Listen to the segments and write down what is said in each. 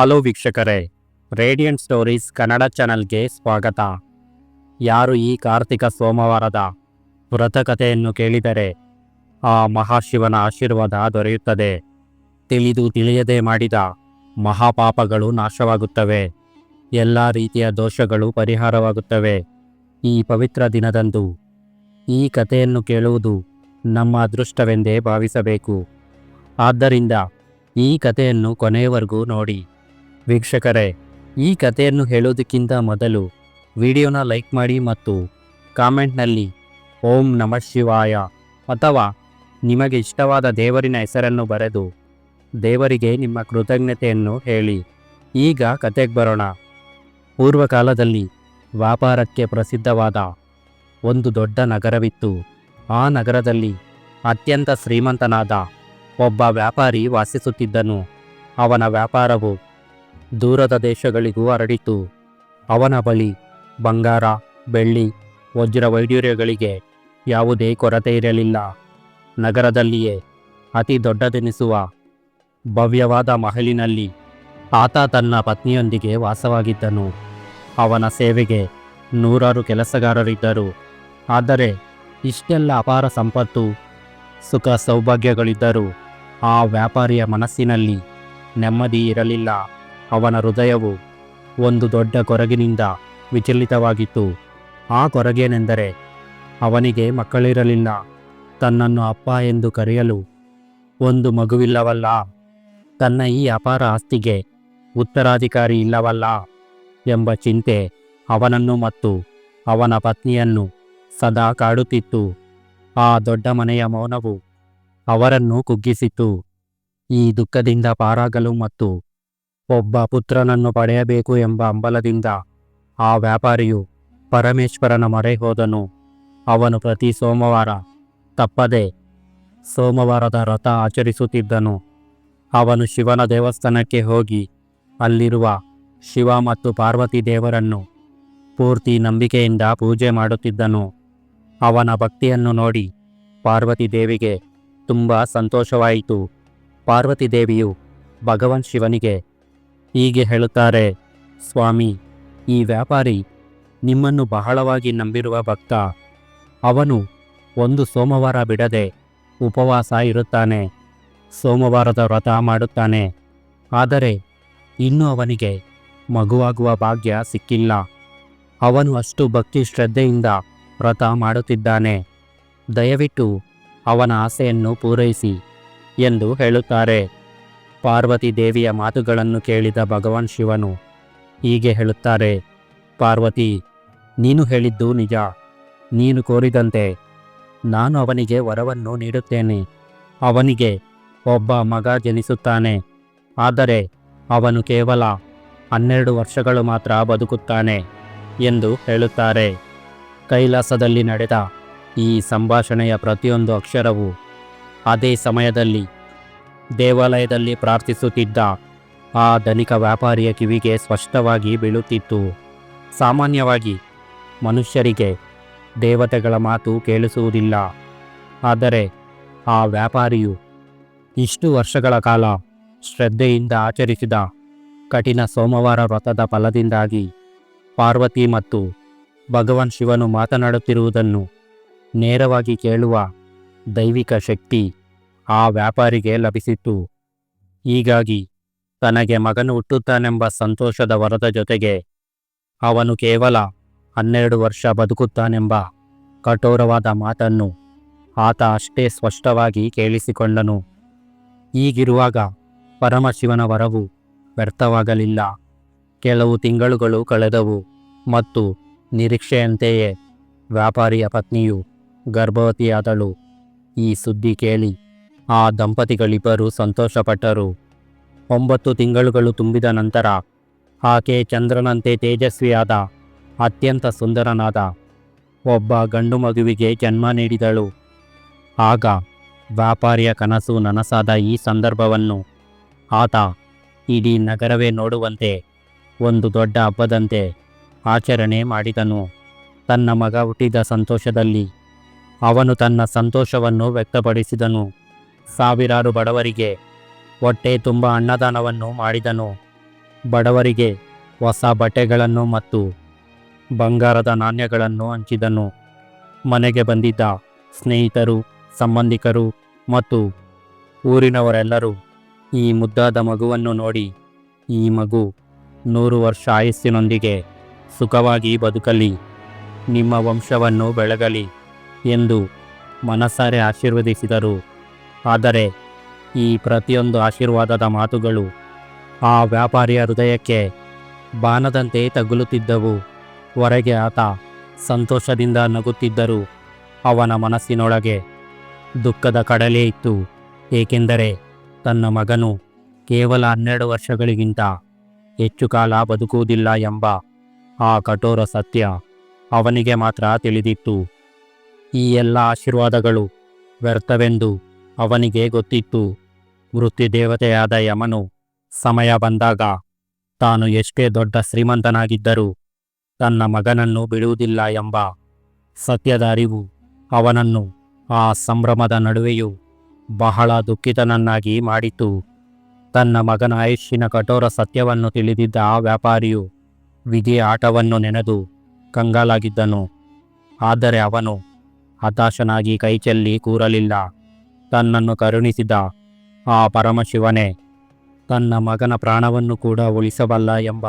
Hello ವೀಕ್ಷಕರೇ, radiant stories Kannada ಚಾನಲ್ಗೆ ಸ್ವಾಗತ. ಯಾರು ಈ ಕಾರ್ತಿಕ ಸೋಮವಾರದ ವ್ರತಕಥೆಯನ್ನು ಕೇಳಿದರೆ ಆ ಮಹಾಶಿವನ ಆಶೀರ್ವಾದ ದೊರೆಯುತ್ತದೆ. ತಿಳಿದು ತಿಳಿಯದೆ ಮಾಡಿದ ಮಹಾಪಾಪಗಳು ನಾಶವಾಗುತ್ತವೆ. ಎಲ್ಲ ರೀತಿಯ ದೋಷಗಳು ಪರಿಹಾರವಾಗುತ್ತವೆ. ಈ ಪವಿತ್ರ ದಿನದಂದು ಈ ಕಥೆಯನ್ನು ಕೇಳುವುದು ನಮ್ಮ ಅದೃಷ್ಟವೆಂದೇ ಭಾವಿಸಬೇಕು. ಆದ್ದರಿಂದ ಈ ಕಥೆಯನ್ನು ಕೊನೆಯವರೆಗೂ ನೋಡಿ. ವೀಕ್ಷಕರೇ, ಈ ಕಥೆಯನ್ನು ಹೇಳೋದಕ್ಕಿಂತ ಮೊದಲು ವಿಡಿಯೋನ ಲೈಕ್ ಮಾಡಿ ಮತ್ತು ಕಾಮೆಂಟ್ನಲ್ಲಿ ಓಂ ನಮಃ ಶಿವಾಯ ಅಥವಾ ನಿಮಗೆ ಇಷ್ಟವಾದ ದೇವರಿನ ಹೆಸರನ್ನು ಬರೆದು ದೇವರಿಗೆ ನಿಮ್ಮ ಕೃತಜ್ಞತೆಯನ್ನು ಹೇಳಿ. ಈಗ ಕತೆಗೆ ಬರೋಣ. ಪೂರ್ವಕಾಲದಲ್ಲಿ ವ್ಯಾಪಾರಕ್ಕೆ ಪ್ರಸಿದ್ಧವಾದ ಒಂದು ದೊಡ್ಡ ನಗರವಿತ್ತು. ಆ ನಗರದಲ್ಲಿ ಅತ್ಯಂತ ಶ್ರೀಮಂತನಾದ ಒಬ್ಬ ವ್ಯಾಪಾರಿ ವಾಸಿಸುತ್ತಿದ್ದನು. ಅವನ ವ್ಯಾಪಾರವು ದೂರದ ದೇಶಗಳಿಗೂ ಹರಡಿತು. ಅವನ ಬಳಿ ಬಂಗಾರ, ಬೆಳ್ಳಿ, ವಜ್ರ ವೈಡೂರ್ಯಗಳಿಗೆ ಯಾವುದೇ ಕೊರತೆ ಇರಲಿಲ್ಲ. ನಗರದಲ್ಲಿಯೇ ಅತಿ ದೊಡ್ಡದೆನಿಸುವ ಭವ್ಯವಾದ ಮಹಲಿನಲ್ಲಿ ಆತ ತನ್ನ ಪತ್ನಿಯೊಂದಿಗೆ ವಾಸವಾಗಿದ್ದನು. ಅವನ ಸೇವೆಗೆ ನೂರಾರು ಕೆಲಸಗಾರರಿದ್ದರು. ಆದರೆ ಇಷ್ಟೆಲ್ಲ ಅಪಾರ ಸಂಪತ್ತು, ಸುಖ ಸೌಭಾಗ್ಯಗಳಿದ್ದರೂ ಆ ವ್ಯಾಪಾರಿಯ ಮನಸ್ಸಿನಲ್ಲಿ ನೆಮ್ಮದಿ ಇರಲಿಲ್ಲ. ಅವನ ಹೃದಯವು ಒಂದು ದೊಡ್ಡ ಕೊರಗಿನಿಂದ ವಿಚಲಿತವಾಗಿತ್ತು. ಆ ಕೊರಗೇನೆಂದರೆ ಅವನಿಗೆ ಮಕ್ಕಳಿರಲಿಲ್ಲ. ತನ್ನನ್ನು ಅಪ್ಪ ಎಂದು ಕರೆಯಲು ಒಂದು ಮಗುವಿಲ್ಲವಲ್ಲ. ತನ್ನ ಈ ಅಪಾರ ಆಸ್ತಿಗೆ ಉತ್ತರಾಧಿಕಾರಿ ಇಲ್ಲವಲ್ಲ ಎಂಬ ಚಿಂತೆ ಅವನನ್ನು ಮತ್ತು ಅವನ ಪತ್ನಿಯನ್ನು ಸದಾ ಕಾಡುತ್ತಿತ್ತು. ಆ ದೊಡ್ಡ ಮನೆಯ ಮೌನವು ಅವರನ್ನು ಕುಗ್ಗಿಸಿತು ಈ ದುಃಖದಿಂದ ಪಾರಾಗಲು ಮತ್ತು ಒಬ್ಬ ಪುತ್ರನನ್ನು ಪಡೆಯಬೇಕು ಎಂಬ ಹಂಬಲದಿಂದ ಆ ವ್ಯಾಪಾರಿಯು ಪರಮೇಶ್ವರನ ಮೊರೆ ಹೋದನು. ಅವನು ಪ್ರತಿ ಸೋಮವಾರ ತಪ್ಪದೆ ಸೋಮವಾರದ ವ್ರತ ಆಚರಿಸುತ್ತಿದ್ದನು. ಅವನು ಶಿವನ ದೇವಸ್ಥಾನಕ್ಕೆ ಹೋಗಿ ಅಲ್ಲಿರುವ ಶಿವ ಮತ್ತು ಪಾರ್ವತಿ ದೇವರನ್ನು ಪೂರ್ತಿ ನಂಬಿಕೆಯಿಂದ ಪೂಜೆ ಮಾಡುತ್ತಿದ್ದನು. ಅವನ ಭಕ್ತಿಯನ್ನು ನೋಡಿ ಪಾರ್ವತಿ ದೇವಿಗೆ ತುಂಬ ಸಂತೋಷವಾಯಿತು. ಪಾರ್ವತಿ ದೇವಿಯು ಭಗವಾನ್ ಶಿವನಿಗೆ ಹೀಗೆ ಹೇಳುತ್ತಾರೆ, ಸ್ವಾಮಿ, ಈ ವ್ಯಾಪಾರಿ ನಿಮ್ಮನ್ನು ಬಹಳವಾಗಿ ನಂಬಿರುವ ಭಕ್ತ. ಅವನು ಒಂದು ಸೋಮವಾರ ಬಿಡದೆ ಉಪವಾಸ ಇರುತ್ತಾನೆ. ಸೋಮವಾರದ ವ್ರತ ಮಾಡುತ್ತಾನೆ. ಆದರೆ ಇನ್ನೂ ಅವನಿಗೆ ಮಗುವಾಗುವ ಭಾಗ್ಯ ಸಿಕ್ಕಿಲ್ಲ. ಅವನು ಅಷ್ಟು ಭಕ್ತಿ ಶ್ರದ್ಧೆಯಿಂದ ವ್ರತ ಮಾಡುತ್ತಿದ್ದಾನೆ. ದಯವಿಟ್ಟು ಅವನ ಆಸೆಯನ್ನು ಪೂರೈಸಿ ಎಂದು ಹೇಳುತ್ತಾರೆ. ಪಾರ್ವತಿ ದೇವಿಯ ಮಾತುಗಳನ್ನು ಕೇಳಿದ ಭಗವಾನ್ ಶಿವನು ಹೀಗೆ ಹೇಳುತ್ತಾರೆ, ಪಾರ್ವತಿ, ನೀನು ಹೇಳಿದ್ದು ನಿಜ. ನೀನು ಕೋರಿದಂತೆ ನಾನು ಅವನಿಗೆ ವರವನ್ನು ನೀಡುತ್ತೇನೆ. ಅವನಿಗೆ ಒಬ್ಬ ಮಗ ಜನಿಸುತ್ತಾನೆ. ಆದರೆ ಅವನು ಕೇವಲ ಹನ್ನೆರಡು ವರ್ಷಗಳು ಮಾತ್ರ ಬದುಕುತ್ತಾನೆ ಎಂದು ಹೇಳುತ್ತಾರೆ. ಕೈಲಾಸದಲ್ಲಿ ನಡೆದ ಈ ಸಂಭಾಷಣೆಯ ಪ್ರತಿಯೊಂದು ಅಕ್ಷರವು ಅದೇ ಸಮಯದಲ್ಲಿ ದೇವಾಲಯದಲ್ಲಿ ಪ್ರಾರ್ಥಿಸುತ್ತಿದ್ದ ಆ ಧನಿಕ ವ್ಯಾಪಾರಿಯ ಕಿವಿಗೆ ಸ್ಪಷ್ಟವಾಗಿ ಬೀಳುತ್ತಿತ್ತು. ಸಾಮಾನ್ಯವಾಗಿ ಮನುಷ್ಯರಿಗೆ ದೇವತೆಗಳ ಮಾತು ಕೇಳಿಸುವುದಿಲ್ಲ. ಆದರೆ ಆ ವ್ಯಾಪಾರಿಯು ಇಷ್ಟು ವರ್ಷಗಳ ಕಾಲ ಶ್ರದ್ಧೆಯಿಂದ ಆಚರಿಸಿದ ಕಠಿಣ ಸೋಮವಾರ ವ್ರತದ ಫಲದಿಂದಾಗಿ ಪಾರ್ವತಿ ಮತ್ತು ಭಗವಾನ್ ಶಿವನು ಮಾತನಾಡುತ್ತಿರುವುದನ್ನು ನೇರವಾಗಿ ಕೇಳುವ ದೈವಿಕ ಶಕ್ತಿ ಆ ವ್ಯಾಪಾರಿಗೆ ಲಭಿಸಿತ್ತು. ಹೀಗಾಗಿ ತನಗೆ ಮಗನು ಹುಟ್ಟುತ್ತಾನೆಂಬ ಸಂತೋಷದ ವರದ ಜೊತೆಗೆ ಅವನು ಕೇವಲ ಹನ್ನೆರಡು ವರ್ಷ ಬದುಕುತ್ತಾನೆಂಬ ಕಠೋರವಾದ ಮಾತನ್ನು ಆತ ಅಷ್ಟೇ ಸ್ಪಷ್ಟವಾಗಿ ಕೇಳಿಸಿಕೊಂಡನು. ಹೀಗಿರುವಾಗ ಪರಮಶಿವನ ವರವು ವ್ಯರ್ಥವಾಗಲಿಲ್ಲ. ಕೆಲವು ತಿಂಗಳುಗಳು ಕಳೆದವು ಮತ್ತು ನಿರೀಕ್ಷೆಯಂತೆಯೇ ವ್ಯಾಪಾರಿಯ ಪತ್ನಿಯು ಗರ್ಭವತಿಯಾದಳು. ಈ ಸುದ್ದಿ ಕೇಳಿ ಆ ದಂಪತಿಗಳಿಬ್ಬರು ಸಂತೋಷಪಟ್ಟರು. ಒಂಬತ್ತು ತಿಂಗಳುಗಳು ತುಂಬಿದ ನಂತರ ಆಕೆ ಚಂದ್ರನಂತೆ ತೇಜಸ್ವಿಯಾದ, ಅತ್ಯಂತ ಸುಂದರನಾದ ಒಬ್ಬ ಗಂಡು ಮಗುವಿಗೆ ಜನ್ಮ ನೀಡಿದಳು. ಆಗ ವ್ಯಾಪಾರಿಯ ಕನಸು ನನಸಾದ ಈ ಸಂದರ್ಭವನ್ನು ಆತ ಇಡೀ ನಗರವೇ ನೋಡುವಂತೆ, ಒಂದು ದೊಡ್ಡ ಹಬ್ಬದಂತೆ ಆಚರಣೆ ಮಾಡಿದನು. ತನ್ನ ಮಗ ಹುಟ್ಟಿದ ಸಂತೋಷದಲ್ಲಿ ಅವನು ತನ್ನ ಸಂತೋಷವನ್ನು ವ್ಯಕ್ತಪಡಿಸಿದನು. ಸಾವಿರಾರು ಬಡವರಿಗೆ ಹೊಟ್ಟೆ ತುಂಬ ಅನ್ನದಾನವನ್ನು ಮಾಡಿದನು. ಬಡವರಿಗೆ ಹೊಸ ಬಟ್ಟೆಗಳನ್ನು ಮತ್ತು ಬಂಗಾರದ ನಾಣ್ಯಗಳನ್ನು ಹಂಚಿದನು. ಮನೆಗೆ ಬಂದಿದ್ದ ಸ್ನೇಹಿತರು, ಸಂಬಂಧಿಕರು ಮತ್ತು ಊರಿನವರೆಲ್ಲರೂ ಈ ಮುದ್ದಾದ ಮಗುವನ್ನು ನೋಡಿ, ಈ ಮಗು ನೂರು ವರ್ಷ ಆಯಸ್ಸಿನೊಂದಿಗೆ ಸುಖವಾಗಿ ಬದುಕಲಿ, ನಿಮ್ಮ ವಂಶವನ್ನು ಬೆಳಗಲಿ ಎಂದು ಮನಸಾರೆ ಆಶೀರ್ವದಿಸಿದರು. ಆದರೆ ಈ ಪ್ರತಿಯೊಂದು ಆಶೀರ್ವಾದದ ಮಾತುಗಳು ಆ ವ್ಯಾಪಾರಿಯ ಹೃದಯಕ್ಕೆ ಬಾಣದಂತೆ ತಗುಲುತ್ತಿದ್ದವು. ಹೊರಗೆ ಆತ ಸಂತೋಷದಿಂದ ನಗುತ್ತಿದ್ದರೂ ಅವನ ಮನಸ್ಸಿನೊಳಗೆ ದುಃಖದ ಕಡಲೇ ಇತ್ತು. ಏಕೆಂದರೆ ತನ್ನ ಮಗನು ಕೇವಲ ಹನ್ನೆರಡು ವರ್ಷಗಳಿಗಿಂತ ಹೆಚ್ಚು ಕಾಲ ಬದುಕುವುದಿಲ್ಲ ಎಂಬ ಆ ಕಠೋರ ಸತ್ಯ ಅವನಿಗೆ ಮಾತ್ರ ತಿಳಿದಿತ್ತು. ಈ ಎಲ್ಲ ಆಶೀರ್ವಾದಗಳು ವ್ಯರ್ಥವೆಂದು ಅವನಿಗೆ ಗೊತ್ತಿತ್ತು. ವೃತ್ತಿ ದೇವತೆಯಾದ ಯಮನು ಸಮಯ ಬಂದಾಗ ತಾನು ಎಷ್ಟೇ ದೊಡ್ಡ ಶ್ರೀಮಂತನಾಗಿದ್ದರೂ ತನ್ನ ಮಗನನ್ನು ಬಿಡುವುದಿಲ್ಲ ಎಂಬ ಸತ್ಯದ ಅರಿವು ಅವನನ್ನು ಆ ಸಂಭ್ರಮದ ನಡುವೆಯೂ ಬಹಳ ದುಃಖಿತನನ್ನಾಗಿ ಮಾಡಿತು ತನ್ನ ಮಗನ ಆಯುಷ್ಯನ ಕಠೋರ ಸತ್ಯವನ್ನು ತಿಳಿದಿದ್ದ ಆ ವ್ಯಾಪಾರಿಯು ವಿಧಿ ಆಟವನ್ನು ನೆನೆದು ಕಂಗಾಲಾಗಿದ್ದನು. ಆದರೆ ಅವನು ಹತಾಶನಾಗಿ ಕೈಚೆಲ್ಲಿ ಕೂರಲಿಲ್ಲ. ತನ್ನನ್ನು ಕರುಣಿಸಿದ ಆ ಪರಮಶಿವನೇ, ತನ್ನ ಮಗನ ಪ್ರಾಣವನ್ನು ಕೂಡ ಉಳಿಸಬಲ್ಲ ಎಂಬ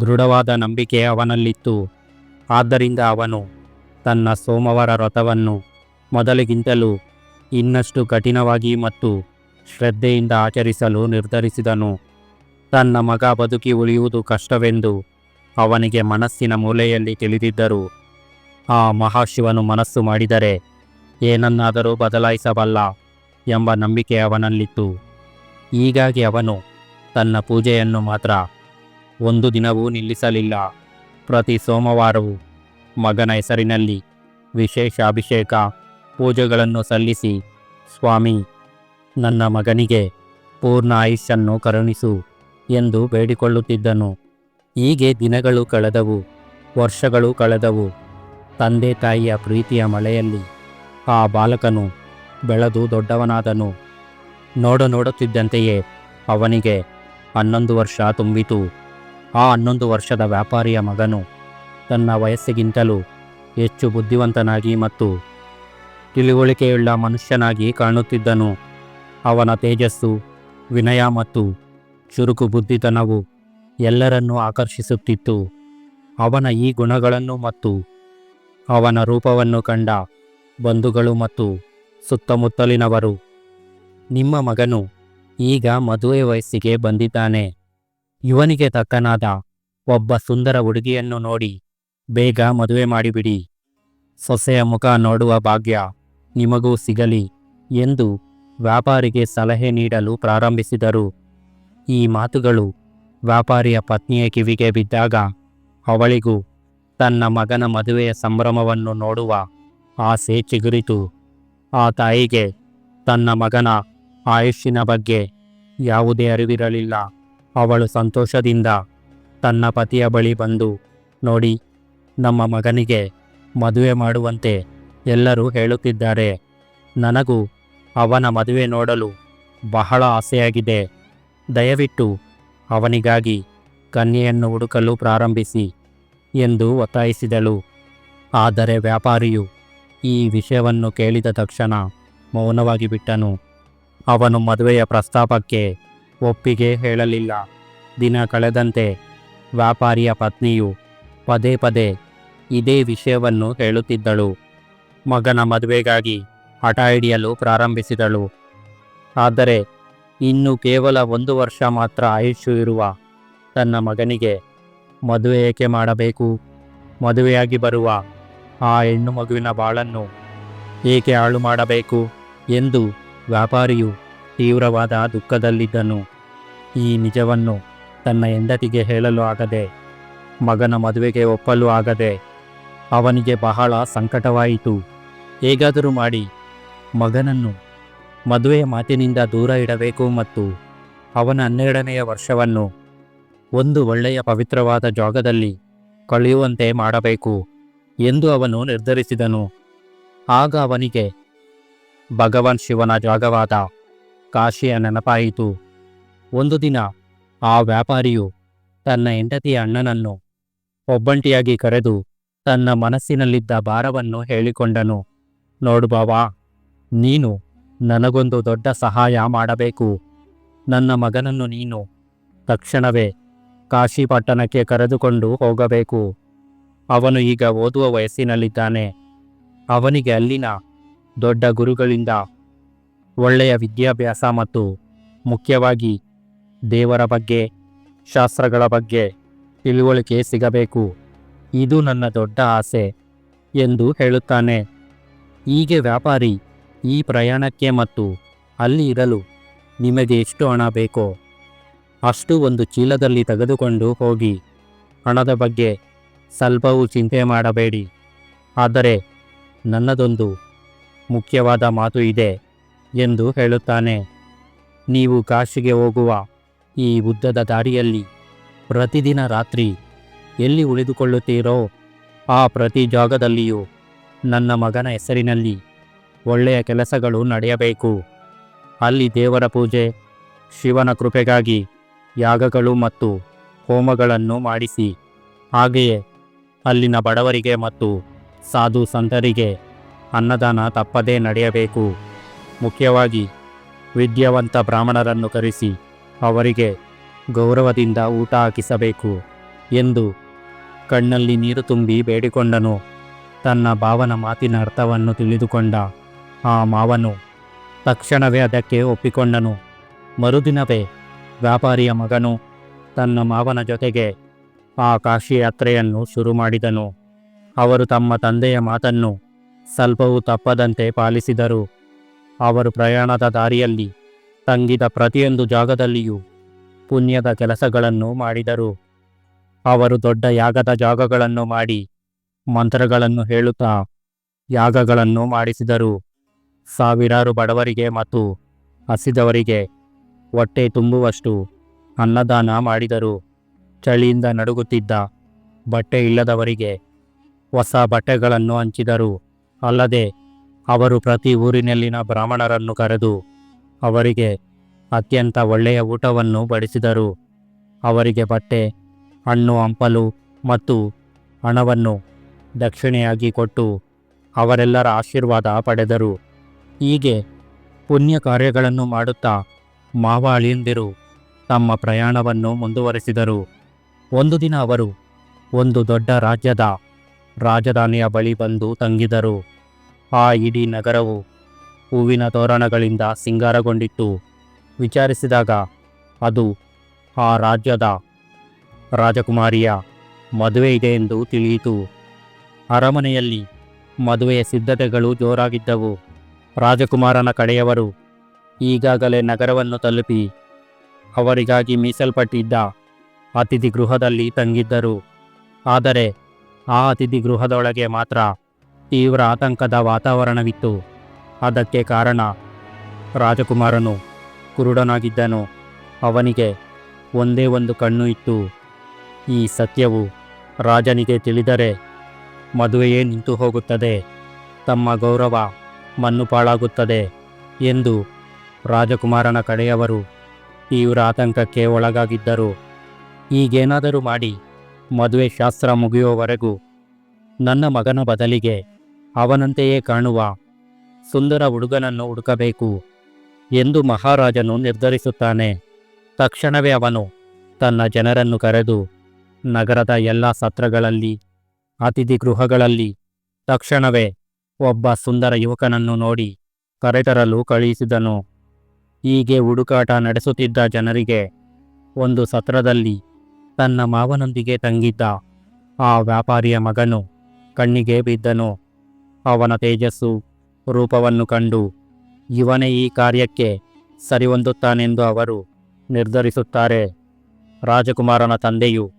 ದೃಢವಾದ ನಂಬಿಕೆ ಅವನಲ್ಲಿತ್ತು. ಆದ್ದರಿಂದ ಅವನು ತನ್ನ ಸೋಮವಾರ ವ್ರತವನ್ನು ಮೊದಲಿಗಿಂತಲೂ ಇನ್ನಷ್ಟು ಕಠಿಣವಾಗಿ ಮತ್ತು ಶ್ರದ್ಧೆಯಿಂದ ಆಚರಿಸಲು ನಿರ್ಧರಿಸಿದನು. ತನ್ನ ಮಗ ಬದುಕಿ ಉಳಿಯುವುದು ಕಷ್ಟವೆಂದು ಅವನಿಗೆ ಮನಸ್ಸಿನ ಮೂಲೆಯಲ್ಲಿ ತಿಳಿದಿದ್ದರು. ಆ ಮಹಾಶಿವನು ಮನಸ್ಸು ಮಾಡಿದರೆ ಏನನ್ನಾದರೂ ಬದಲಾಯಿಸಬಲ್ಲ ಎಂಬ ನಂಬಿಕೆ ಅವನಲ್ಲಿತ್ತು. ಹೀಗಾಗಿ ಅವನು ತನ್ನ ಪೂಜೆಯನ್ನು ಮಾತ್ರ ಒಂದು ದಿನವೂ ನಿಲ್ಲಿಸಲಿಲ್ಲ. ಪ್ರತಿ ಸೋಮವಾರವೂ ಮಗನ ಹೆಸರಿನಲ್ಲಿ ವಿಶೇಷ ಅಭಿಷೇಕ ಪೂಜೆಗಳನ್ನು ಸಲ್ಲಿಸಿ, ಸ್ವಾಮಿ, ನನ್ನ ಮಗನಿಗೆ ಪೂರ್ಣ ಆಯುಷ್ಯನ್ನು ಕರುಣಿಸು ಎಂದು ಬೇಡಿಕೊಳ್ಳುತ್ತಿದ್ದನು. ಹೀಗೆ ದಿನಗಳು ಕಳೆದವು, ವರ್ಷಗಳು ಕಳೆದವು. ತಂದೆ ತಾಯಿಯ ಪ್ರೀತಿಯ ಮಳೆಯಲ್ಲಿ ಆ ಬಾಲಕನು ಬೆಳೆದು ದೊಡ್ಡವನಾದನು. ನೋಡ ನೋಡುತ್ತಿದ್ದಂತೆಯೇ ಅವನಿಗೆ ಹನ್ನೊಂದು ವರ್ಷ ತುಂಬಿತು. ಆ ಹನ್ನೊಂದು ವರ್ಷದ ವ್ಯಾಪಾರಿಯ ಮಗನು ತನ್ನ ವಯಸ್ಸಿಗಿಂತಲೂ ಹೆಚ್ಚು ಬುದ್ಧಿವಂತನಾಗಿ ಮತ್ತು ತಿಳುವಳಿಕೆಯುಳ್ಳ ಮನುಷ್ಯನಾಗಿ ಕಾಣುತ್ತಿದ್ದನು. ಅವನ ತೇಜಸ್ಸು, ವಿನಯ ಮತ್ತು ಚುರುಕು ಬುದ್ಧಿತನವು ಎಲ್ಲರನ್ನೂ ಆಕರ್ಷಿಸುತ್ತಿತ್ತು. ಅವನ ಈ ಗುಣಗಳನ್ನು ಮತ್ತು ಅವನ ರೂಪವನ್ನು ಕಂಡ ಬಂಧುಗಳು ಮತ್ತು ಸುತ್ತಮುತ್ತಲಿನವರು. ನಿಮ್ಮ ಮಗನು ಈಗ ಮದುವೆ ವಯಸ್ಸಿಗೆ ಬಂದಿದ್ದಾನೆ. ಇವನಿಗೆ ತಕ್ಕನಾದ ಒಬ್ಬ ಸುಂದರ ಹುಡುಗಿಯನ್ನು ನೋಡಿ ಬೇಗ ಮದುವೆ ಮಾಡಿಬಿಡಿ. ಸೊಸೆಯ ಮುಖ ನೋಡುವ ಭಾಗ್ಯ ನಿಮಗೂ ಸಿಗಲಿ ಎಂದು ವ್ಯಾಪಾರಿಗೆ ಸಲಹೆ ನೀಡಲು ಪ್ರಾರಂಭಿಸಿದರು. ಈ ಮಾತುಗಳು ವ್ಯಾಪಾರಿಯ ಪತ್ನಿಯ ಕಿವಿಗೆ ಬಿದ್ದಾಗ ಅವಳಿಗೂ ತನ್ನ ಮಗನ ಮದುವೆಯ ಸಂಭ್ರಮವನ್ನು ನೋಡುವ ಆಸೆ ಚಿಗುರಿತು. ಆ ತಾಯಿಗೆ, ತನ್ನ ಮಗನ ಆಯುಷ್ಯನ ಬಗ್ಗೆ ಯಾವುದೇ ಅರಿವಿರಲಿಲ್ಲ. ಅವಳು ಸಂತೋಷದಿಂದ ತನ್ನ ಪತಿಯ ಬಳಿ ಬಂದು, ನೋಡಿ, ನಮ್ಮ ಮಗನಿಗೆ ಮದುವೆ ಮಾಡುವಂತೆ ಎಲ್ಲರೂ ಹೇಳುತ್ತಿದ್ದಾರೆ. ನನಗೂ ಅವನ ಮದುವೆ ನೋಡಲು ಬಹಳ ಆಸೆಯಾಗಿದೆ. ದಯವಿಟ್ಟು ಅವನಿಗಾಗಿ ಕನ್ಯೆಯನ್ನು ಹುಡುಕಲು ಪ್ರಾರಂಭಿಸಿ, ಎಂದು ಒತ್ತಾಯಿಸಿದಳು. ಆದರೆ ವ್ಯಾಪಾರಿಯು ಈ ವಿಷಯವನ್ನು ಕೇಳಿದ ತಕ್ಷಣ ಮೌನವಾಗಿ ಬಿಟ್ಟನು. ಅವನು ಮದುವೆಯ ಪ್ರಸ್ತಾಪಕ್ಕೆ ಒಪ್ಪಿಗೆ ಹೇಳಲಿಲ್ಲ. ದಿನ ಕಳೆದಂತೆ ವ್ಯಾಪಾರಿಯ ಪತ್ನಿಯು ಪದೇ ಪದೇ ಇದೇ ವಿಷಯವನ್ನು ಹೇಳುತ್ತಿದ್ದಳು. ಮಗನ ಮದುವೆಗಾಗಿ ಹಠ ಹಿಡಿಯಲು ಪ್ರಾರಂಭಿಸಿದಳು. ಆದರೆ ಇನ್ನು ಕೇವಲ ಒಂದು ವರ್ಷ ಮಾತ್ರ ಆಯುಷ್ಯು ಇರುವ ತನ್ನ ಮಗನಿಗೆ ಮದುವೆ ಏಕೆ ಮಾಡಬೇಕು? ಮದುವೆಯಾಗಿ ಬರುವ ಆ ಹೆಣ್ಣು ಮಗುವಿನ ಬಾಳನ್ನು ಏಕೆ ಹಾಳು ಮಾಡಬೇಕು ಎಂದು ವ್ಯಾಪಾರಿಯು ತೀವ್ರವಾದ ದುಃಖದಲ್ಲಿದ್ದನು. ಈ ನಿಜವನ್ನು ತನ್ನ ಹೆಂಡತಿಗೆ ಹೇಳಲು ಆಗದೆ, ಮಗನ ಮದುವೆಗೆ ಒಪ್ಪಲು ಆಗದೆ ಅವನಿಗೆ ಬಹಳ ಸಂಕಟವಾಯಿತು. ಹೇಗಾದರೂ ಮಾಡಿ, ಮಗನನ್ನು ಮದುವೆಯ ಮಾತಿನಿಂದ ದೂರ ಇಡಬೇಕು ಮತ್ತು ಅವನ ಹನ್ನೆರಡನೆಯ ವರ್ಷವನ್ನು ಒಂದು ಒಳ್ಳೆಯ ಪವಿತ್ರವಾದ ಜಾಗದಲ್ಲಿ ಕಳೆಯುವಂತೆ ಮಾಡಬೇಕು. ಎಂದು ಅವನು ನಿರ್ಧರಿಸಿದನು. ಆಗ ಅವನಿಗೆ, ಭಗವಾನ್ ಶಿವನ ಜಾಗವಾದ ಕಾಶಿಯ ನೆನಪಾಯಿತು. ಒಂದು ದಿನ ಆ ವ್ಯಾಪಾರಿಯು ತನ್ನ ಹೆಂಡತಿಯ ಅಣ್ಣನನ್ನು ಒಬ್ಬಂಟಿಯಾಗಿ ಕರೆದು ತನ್ನ ಮನಸ್ಸಿನಲ್ಲಿದ್ದ ಭಾರವನ್ನು ಹೇಳಿಕೊಂಡನು. ನೋಡುಬಾವಾ ನೀನು ನನಗೊಂದು ದೊಡ್ಡ ಸಹಾಯ ಮಾಡಬೇಕು. ನನ್ನ ಮಗನನ್ನು ನೀನು ತಕ್ಷಣವೇ ಕಾಶಿಪಟ್ಟಣಕ್ಕೆ ಕರೆದುಕೊಂಡು ಹೋಗಬೇಕು. ಅವನು ಈಗ ಓದುವ ವಯಸ್ಸಿನಲ್ಲಿದ್ದಾನೆ. ಅವನಿಗೆ ಅಲ್ಲಿನ ದೊಡ್ಡ ಗುರುಗಳಿಂದ ಒಳ್ಳೆಯ ವಿದ್ಯಾಭ್ಯಾಸ ಮತ್ತು ಮುಖ್ಯವಾಗಿ ದೇವರ ಬಗ್ಗೆ, ಶಾಸ್ತ್ರಗಳ ಬಗ್ಗೆ ತಿಳುವಳಿಕೆ ಸಿಗಬೇಕು. ಇದು ನನ್ನ ದೊಡ್ಡ ಆಸೆ ಎಂದು ಹೇಳುತ್ತಾನೆ. ಹೀಗೆ ವ್ಯಾಪಾರಿ ಈ ಪ್ರಯಾಣಕ್ಕೆ ಮತ್ತು ಅಲ್ಲಿ ಇರಲು ನಿಮಗೆ ಎಷ್ಟು ಹಣ ಬೇಕೋ ಅಷ್ಟು ಒಂದು ಚೀಲದಲ್ಲಿ ತೆಗೆದುಕೊಂಡು ಹೋಗಿ ಹಣದ ಬಗ್ಗೆ ಸ್ವಲ್ಪವೂ ಚಿಂತೆ ಮಾಡಬೇಡಿ. ಆದರೆ ನನ್ನದೊಂದು ಮುಖ್ಯವಾದ ಮಾತು ಇದೆ ಎಂದು ಹೇಳುತ್ತಾನೆ. ನೀವು ಕಾಶಿಗೆ ಹೋಗುವ ಈ ಉದ್ದದ ದಾರಿಯಲ್ಲಿ ಪ್ರತಿದಿನ ರಾತ್ರಿ ಎಲ್ಲಿ ಉಳಿದುಕೊಳ್ಳುತ್ತೀರೋ ಆ ಪ್ರತಿ ಜಾಗದಲ್ಲಿಯೂ ನನ್ನ ಮಗನ ಹೆಸರಿನಲ್ಲಿ ಒಳ್ಳೆಯ ಕೆಲಸಗಳು ನಡೆಯಬೇಕು. ಅಲ್ಲಿ ದೇವರ ಪೂಜೆ, ಶಿವನ ಕೃಪೆಗಾಗಿ ಯಾಗಗಳು ಮತ್ತು ಹೋಮಗಳನ್ನು ಮಾಡಿಸಿ. ಹಾಗೆಯೇ ಅಲ್ಲಿನ ಬಡವರಿಗೆ ಮತ್ತು ಸಾಧು ಸಂತರಿಗೆ ಅನ್ನದಾನ ತಪ್ಪದೇ ನಡೆಯಬೇಕು. ಮುಖ್ಯವಾಗಿ ವಿದ್ಯಾವಂತ ಬ್ರಾಹ್ಮಣರನ್ನು ಕರೆಸಿ ಅವರಿಗೆ ಗೌರವದಿಂದ ಊಟ ಹಾಕಿಸಬೇಕು ಎಂದು ಕಣ್ಣಲ್ಲಿ ನೀರು ತುಂಬಿ ಬೇಡಿಕೊಂಡನು. ತನ್ನ ಭಾವನ ಮಾತಿನ ಅರ್ಥವನ್ನು ತಿಳಿದುಕೊಂಡ ಆ ಮಾವನು ತಕ್ಷಣವೇ ಅದಕ್ಕೆ ಒಪ್ಪಿಕೊಂಡನು. ಮರುದಿನವೇ ವ್ಯಾಪಾರಿಯ ಮಗನು ತನ್ನ ಮಾವನ ಜೊತೆಗೆ ಆ ಕಾಶಿ ಯಾತ್ರೆಯನ್ನು ಶುರು ಮಾಡಿದನು. ಅವರು ತಮ್ಮ ತಂದೆಯ ಮಾತನ್ನು ಸ್ವಲ್ಪವೂ ತಪ್ಪದಂತೆ ಪಾಲಿಸಿದರು. ಅವರು ಪ್ರಯಾಣದ ದಾರಿಯಲ್ಲಿ ತಂಗಿದ ಪ್ರತಿಯೊಂದು ಜಾಗದಲ್ಲಿಯೂ ಪುಣ್ಯದ ಕೆಲಸಗಳನ್ನು ಮಾಡಿದರು. ಅವರು ದೊಡ್ಡ ಯಾಗದ ಜಾಗಗಳನ್ನು ಮಾಡಿ ಮಂತ್ರಗಳನ್ನು ಹೇಳುತ್ತಾ ಯಾಗಗಳನ್ನು ಮಾಡಿಸಿದರು. ಸಾವಿರಾರು ಬಡವರಿಗೆ ಮತ್ತು ಹಸಿದವರಿಗೆ ಹೊಟ್ಟೆ ತುಂಬುವಷ್ಟು ಅನ್ನದಾನ ಮಾಡಿದರು. ಚಳಿಯಿಂದ ನಡುಗುತ್ತಿದ್ದ ಬಟ್ಟೆ ಇಲ್ಲದವರಿಗೆ ಹೊಸ ಬಟ್ಟೆಗಳನ್ನು ಹಂಚಿದರು. ಅಲ್ಲದೆ ಅವರು ಪ್ರತಿ ಊರಿನಲ್ಲಿನ ಬ್ರಾಹ್ಮಣರನ್ನು ಕರೆದು ಅವರಿಗೆ ಅತ್ಯಂತ ಒಳ್ಳೆಯ ಊಟವನ್ನು ಬಡಿಸಿದರು. ಅವರಿಗೆ ಬಟ್ಟೆ, ಹಣ್ಣು, ಹಂಪಲು ಮತ್ತು ಹಣವನ್ನು ದಕ್ಷಿಣೆಯಾಗಿ ಕೊಟ್ಟು ಅವರೆಲ್ಲರ ಆಶೀರ್ವಾದ ಪಡೆದರು. ಹೀಗೆ ಪುಣ್ಯ ಕಾರ್ಯಗಳನ್ನು ಮಾಡುತ್ತಾ ಮಾವ ಅಳಿಯಂದಿರು ತಮ್ಮ ಪ್ರಯಾಣವನ್ನು ಮುಂದುವರೆಸಿದರು. ಒಂದು ದಿನ ಅವರು ಒಂದು ದೊಡ್ಡ ರಾಜ್ಯದ ರಾಜಧಾನಿಯ ಬಳಿ ಬಂದು ತಂಗಿದರು. ಆ ಇಡೀ ನಗರವು ಹೂವಿನ ತೋರಣಗಳಿಂದ ಸಿಂಗಾರಗೊಂಡಿತ್ತು. ವಿಚಾರಿಸಿದಾಗ ಅದು ಆ ರಾಜ್ಯದ ರಾಜಕುಮಾರಿಯ ಮದುವೆ ಇದೆ ಎಂದು ತಿಳಿಯಿತು. ಅರಮನೆಯಲ್ಲಿ ಮದುವೆಯ ಸಿದ್ಧತೆಗಳು ಜೋರಾಗಿದ್ದವು. ರಾಜಕುಮಾರನ ಕಡೆಯವರು ಈಗಾಗಲೇ ನಗರವನ್ನು ತಲುಪಿ ಅವರಿಗಾಗಿ ಮೀಸಲ್ಪಟ್ಟಿದ್ದ ಅತಿಥಿ ಗೃಹದಲ್ಲಿ ತಂಗಿದ್ದರು. ಆದರೆ ಆ ಅತಿಥಿ ಗೃಹದೊಳಗೆ ಮಾತ್ರ ತೀವ್ರ ಆತಂಕದ ವಾತಾವರಣವಿತ್ತು. ಅದಕ್ಕೆ ಕಾರಣ ರಾಜಕುಮಾರನು ಕುರುಡನಾಗಿದ್ದನು. ಅವನಿಗೆ ಒಂದೇ ಒಂದು ಕಣ್ಣು ಇತ್ತು. ಈ ಸತ್ಯವು ರಾಜನಿಗೆ ತಿಳಿದರೆ ಮದುವೆಯೇ ನಿಂತು ಹೋಗುತ್ತದೆ. ತಮ್ಮ ಗೌರವ ಮಣ್ಣುಪಾಳಾಗುತ್ತದೆ ಎಂದು ರಾಜಕುಮಾರನ ಕಡೆಯವರು ತೀವ್ರ ಆತಂಕಕ್ಕೆ ಒಳಗಾಗಿದ್ದರು. ಈಗೇನಾದರೂ ಮಾಡಿ ಮದುವೆ ಶಾಸ್ತ್ರ ಮುಗಿಯುವವರೆಗೂ ನನ್ನ ಮಗನ ಬದಲಿಗೆ ಅವನಂತೆಯೇ ಕಾಣುವ ಸುಂದರ ಹುಡುಗನನ್ನು ಹುಡುಕಬೇಕು ಎಂದು ಮಹಾರಾಜನು ನಿರ್ಧರಿಸುತ್ತಾನೆ. ತಕ್ಷಣವೇ ಅವನು ತನ್ನ ಜನರನ್ನು ಕರೆದು ನಗರದ ಎಲ್ಲ ಸತ್ರಗಳಲ್ಲಿ, ಅತಿಥಿ ಗೃಹಗಳಲ್ಲಿ, ತಕ್ಷಣವೇ ಒಬ್ಬ ಸುಂದರ ಯುವಕನನ್ನು ನೋಡಿ ಕರೆತರಲು ಕಳುಹಿಸಿದನು. ಹೀಗೆ ಹುಡುಕಾಟ ನಡೆಸುತ್ತಿದ್ದ ಜನರಿಗೆ ಒಂದು ಸತ್ರದಲ್ಲಿ ತನ್ನ ಮಾವನೊಂದಿಗೆ ತಂಗಿದ್ದ ಆ ವ್ಯಾಪಾರಿಯ ಮಗನು ಕಣ್ಣಿಗೆ ಬಿದ್ದನು. ಅವನ ತೇಜಸ್ಸು ರೂಪವನ್ನು ಕಂಡು ಇವನೇ ಈ ಕಾರ್ಯಕ್ಕೆ ಸರಿಹೊಂದುತ್ತಾನೆಂದು ಅವರು ನಿರ್ಧರಿಸುತ್ತಾರೆ. ರಾಜಕುಮಾರನ ತಂದೆಯು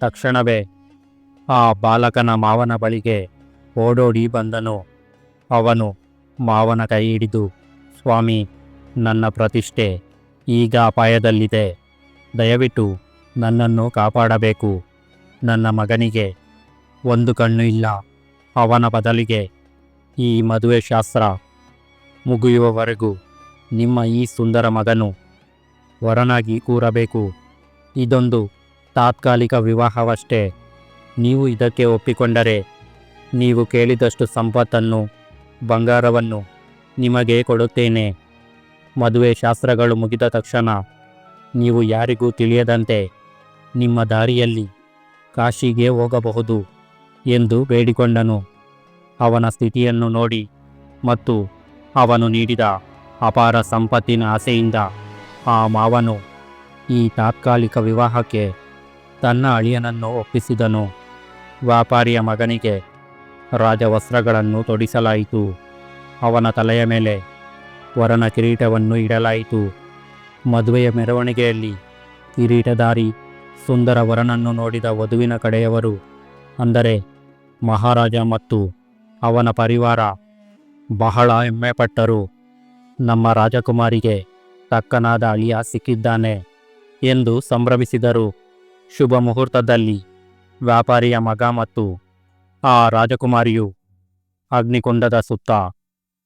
ತಕ್ಷಣವೇ ಆ ಬಾಲಕನ ಮಾವನ ಬಳಿಗೆ ಓಡೋಡಿ ಬಂದನು. ಅವನು ಮಾವನ ಕೈ ಹಿಡಿದು, ಸ್ವಾಮಿ, ನನ್ನ ಪ್ರತಿಷ್ಠೆ ಈಗ ಅಪಾಯದಲ್ಲಿದೆ. ದಯವಿಟ್ಟು ನನ್ನನ್ನು ಕಾಪಾಡಬೇಕು. ನನ್ನ ಮಗನಿಗೆ ಒಂದು ಕಣ್ಣು ಇಲ್ಲ, ಅವನ ಬದಲಿಗೆ ಈ ಮದುವೆ ಶಾಸ್ತ್ರ ಮುಗಿಯುವವರೆಗೂ ನಿಮ್ಮ ಈ ಸುಂದರ ಮಗನು ವರನಾಗಿ ಕೂರಬೇಕು. ಇದೊಂದು ತಾತ್ಕಾಲಿಕ ವಿವಾಹವಷ್ಟೇ. ನೀವು ಇದಕ್ಕೆ ಒಪ್ಪಿಕೊಂಡರೆ ನೀವು ಕೇಳಿದಷ್ಟು ಸಂಪತ್ತನ್ನು, ಬಂಗಾರವನ್ನು ನಿಮಗೆ ಕೊಡುತ್ತೇನೆ. ಮದುವೆ ಶಾಸ್ತ್ರಗಳು ಮುಗಿದ ತಕ್ಷಣ ನೀವು ಯಾರಿಗೂ ತಿಳಿಯದಂತೆ ನಿಮ್ಮ ದಾರಿಯಲ್ಲಿ ಕಾಶಿಗೆ ಹೋಗಬಹುದು ಎಂದು ಬೇಡಿಕೊಂಡನು. ಅವನ ಸ್ಥಿತಿಯನ್ನು ನೋಡಿ ಮತ್ತು ಅವನು ನೀಡಿದ ಅಪಾರ ಸಂಪತ್ತಿನ ಆಸೆಯಿಂದ ಆ ಮಾವನು ಈ ತಾತ್ಕಾಲಿಕ ವಿವಾಹಕ್ಕೆ ತನ್ನ ಅಳಿಯನನ್ನು ಒಪ್ಪಿಸಿದನು. ವ್ಯಾಪಾರಿಯ ಮಗನಿಗೆ ರಾಜವಸ್ತ್ರಗಳನ್ನು ತೊಡಿಸಲಾಯಿತು. ಅವನ ತಲೆಯ ಮೇಲೆ ವರನ ಕಿರೀಟವನ್ನು ಇಡಲಾಯಿತು. ಮದುವೆಯ ಮೆರವಣಿಗೆಯಲ್ಲಿ ಕಿರೀಟಧಾರಿ ಸುಂದರ ವರನನ್ನು ನೋಡಿದ ವಧುವಿನ ಕಡೆಯವರು ಅಂದರೆ ಮಹಾರಾಜ ಮತ್ತು ಅವನ ಪರಿವಾರ ಬಹಳ ಹೆಮ್ಮೆಪಟ್ಟರು. ನಮ್ಮ ರಾಜಕುಮಾರಿಗೆ ತಕ್ಕನಾದ ಅಳಿಯ ಸಿಕ್ಕಿದ್ದಾನೆ ಎಂದು ಸಂಭ್ರಮಿಸಿದರು. ಶುಭ ಮುಹೂರ್ತದಲ್ಲಿ ವ್ಯಾಪಾರಿಯ ಮಗ ಮತ್ತು ಆ ರಾಜಕುಮಾರಿಯು ಅಗ್ನಿಕುಂಡದ ಸುತ್ತ